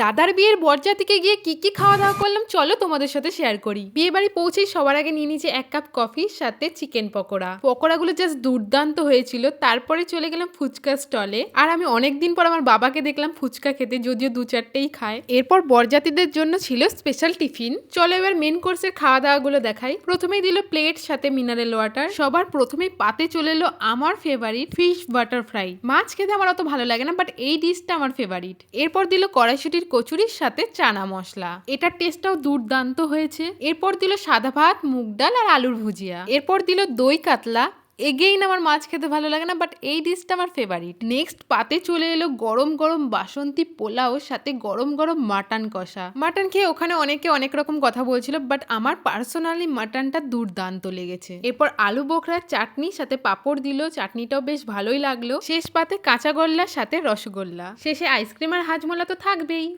দাদার বিয়ের বরযাত্রীকে গিয়ে কি কি খাওয়া দাওয়া করলাম, চলো তোমাদের সাথে শেয়ার করি। বিয়ে বাড়ি পৌঁছেই সবার আগে নিয়ে নিয়েছি এক কাপ কফি সাথে চিকেন পকোড়া। পকোড়াগুলো জাস্ট দুর্দান্ত হয়েছিল, তারপরে চলে গেলাম ফুচকা স্টলে আর আমি অনেকদিন পর আমার বাবাকে দেখলাম ফুচকা খেতে, যদিও দু চারটেই খায়। এরপর বরযাত্রীদের জন্য ছিল স্পেশাল টিফিন চলো এবার মেন কোর্সের খাওয়া দাওয়া গুলো দেখাই। প্রথমেই দিল প্লেট সাথে মিনারেল ওয়াটার সবার প্রথমেই পাতে চলে এলো আমার ফেভারিট ফিশ বাটার ফ্রাই মাছ খেতে আমার অত ভালো লাগে না বাট এই ডিশটা আমার ফেভারিট এরপর দিল কড়াইশুটির কচুরির সাথে চানা মশলা। এটার টেস্টটাও দুর্দান্ত হয়েছে। এরপর দিল সাদা ভাত, মুগ ডাল আর আলুর ভুজিয়া। এরপর দিল দই, কাতলা। এগেইন আমার মাছ খেতে ভালো লাগে না বাট এই ডিশটা আমার ফেভারিট নেক্সট পাতে চলে এলো গরম গরম বাসন্তী পোলাও, সাথে গরম গরম মাটন কষা। মাটন খেয়ে ওখানে অনেকে অনেক রকম কথা বলছিল বাট আমার পার্সোনালি মাটনটা দুর্দান্ত লেগেছে। এরপর আলু বোখরার চাটনি, সাথে পাঁপড় দিল। চাটনিটাও বেশ ভালোই লাগল। শেষ পাতে কাঁচা গোল্লার সাথে রসগোল্লা। শেষে আইসক্রিম আর হাজমোলা তো থাকবেই।